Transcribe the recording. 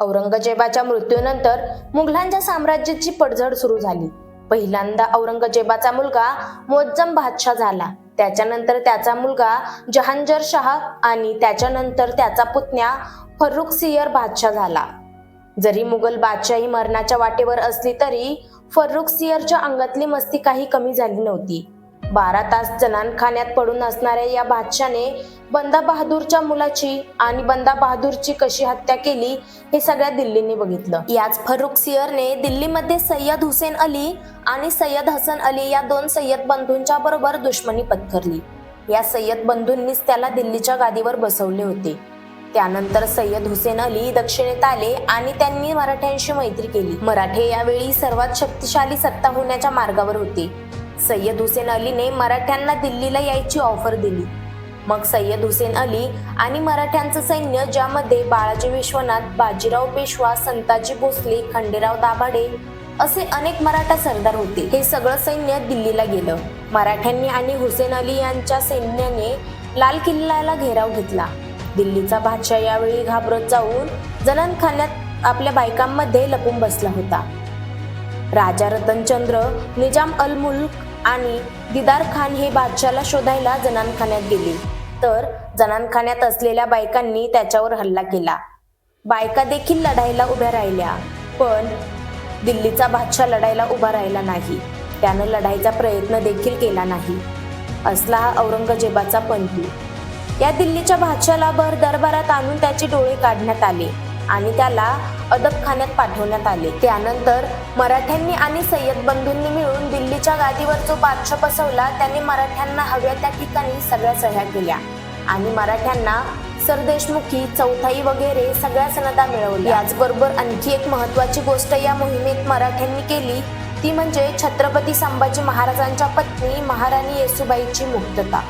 औरंगजेबाच्या मृत्यूनंतर मुघलांच्या साम्राज्याची पडझड सुरू झाली. पहिल्यांदा औरंगजेबाचा मुलगा मोज्जम बादशाह झाला. त्याच्यानंतर त्याचा मुलगा जहांजर शाह आणि त्याच्यानंतर त्याचा पुतण्या फरुख सियर बादशाह झाला. जरी मुघल बादशाही मरणाच्या वाटेवर असली तरी फरुख सियरच्या अंगातली मस्ती काही कमी झाली नव्हती. बारा तास जनानखान्यात पडून असणाऱ्या या बादशाने बंदा बहादूरच्या मुलाची आणि बंदा बहादूरची कशी हत्या केली हे सगळ्या दिल्लीने बघितलं. याच फरुख सियरने दिल्लीमध्ये सय्यद हुसेन अली आणि सय्यद हसन अली या दोन सय्यद बंधूंच्या बरोबर दुश्मनी पत्करली या सय्यद बंधूंनीच त्याला दिल्लीच्या गादीवर बसवले होते. त्यानंतर सय्यद हुसेन अली दक्षिणेत आले आणि त्यांनी मराठ्यांशी मैत्री केली. मराठे यावेळी सर्वात शक्तिशाली सत्ता होण्याच्या मार्गावर होते. सय्यद हुसेन अलीने मराठ्यांना दिल्लीला यायची ऑफर दिली. मग सय्यद हुसेन अली आणि मराठ्यांचं सैन्य ज्यामध्ये बाळाजी विश्वनाथ बाजीराव पेशवा संताजी भोसले खंडेराव दाभाडे असे अनेक मराठा सरदार होते. हे सगळं सैन्य दिल्लीला गेलं. मराठ्यांनी आणि हुसेन अली यांच्या सैन्याने लाल किल्ल्याला घेराव घेतला. दिल्लीचा बादशाह यावेळी घाबरत जाऊन जनानखान्यात आपल्या बायकांमध्ये लपून बसला होता. राजा रतनचंद्र निजाम अल मुल्क आणि दिदार खान हे बादशाला शोधायला जनानखान्यात गेले. तर जनानखान्यात असलेल्या बायकांनी त्याच्यावर हल्ला केला. बायका देखील लढायला उभ्या राहिल्या पण दिल्लीचा बादशाह लढायला उभा राहिला नाही. त्यानं लढाईचा प्रयत्न देखील केला नाही. असला हा औरंगजेबाचा पंथू या दिल्लीच्या बादशाला भर दरबारात आणून त्याचे डोळे काढण्यात आले आणि त्याला अदबखान्यात पाठवण्यात आले. त्यानंतर मराठ्यांनी आणि सय्यद बंधूंनी मिळून दिल्लीच्या गादीवर जो बादशाह बसवला त्यांनी मराठ्यांना हव्या त्या ठिकाणी सगळ्या सह्या केल्या. आणि मराठ्यांना सरदेशमुखी चौथाई वगैरे सगळ्या सनदा मिळवल्या. याचबरोबर आणखी एक महत्वाची गोष्ट या मोहिमेत मराठ्यांनी केली ती म्हणजे छत्रपती संभाजी महाराजांच्या पत्नी महाराणी येसुबाईची मुक्तता.